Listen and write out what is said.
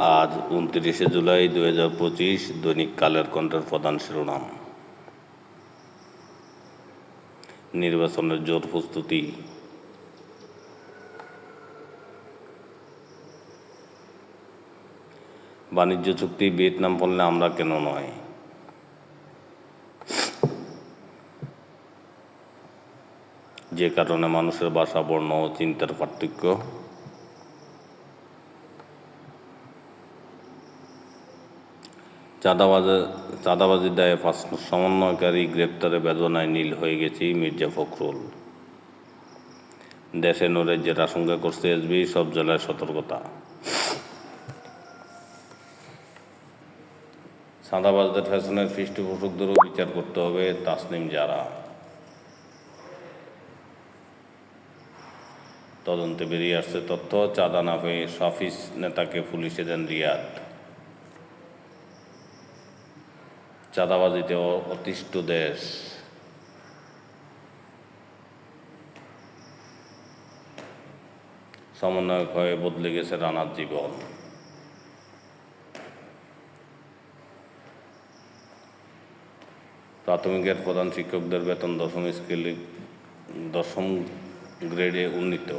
আজ উনত্রিশে জুলাই দু হাজার পঁচিশ দৈনিক কালের কণ্ঠের প্রধান শিরোনাম। নির্বাচনের জোর প্রস্তুতি। বাণিজ্য চুক্তি ভিয়েতনাম বললে আমরা কেন নয়? যে কারণে মানুষের বাসা বর্ণ ও চিন্তার পার্থক্য। চাঁদাবাজে, চাঁদাবাজির দায়ে পাঁচ সমন্বয়কারী গ্রেপ্তারে বেদনায় নীল হয়ে গেছি মির্জা ফখরুল। দেশে যেটা আশঙ্কা করছে এসবি, সব জেলায় সতর্কতা। চাঁদাবাজদের ফ্যাশনের পৃষ্ঠপোষকদেরও বিচার করতে হবে তাসনিম যারা তদন্তে বেরিয়ে আসছে তথ্য, চাঁদা না পেয়ে সাফিস নেতাকে পুলিশে দেন রিয়াদ। চাঁদাবাজিতে অতিষ্ঠ দেশ। সমন্বয়ক হয়ে বদলে গেছে রানার জীবন। প্রাথমিকের প্রধান শিক্ষকদের বেতন দশম স্কেলে দশম গ্রেডে উন্নীত।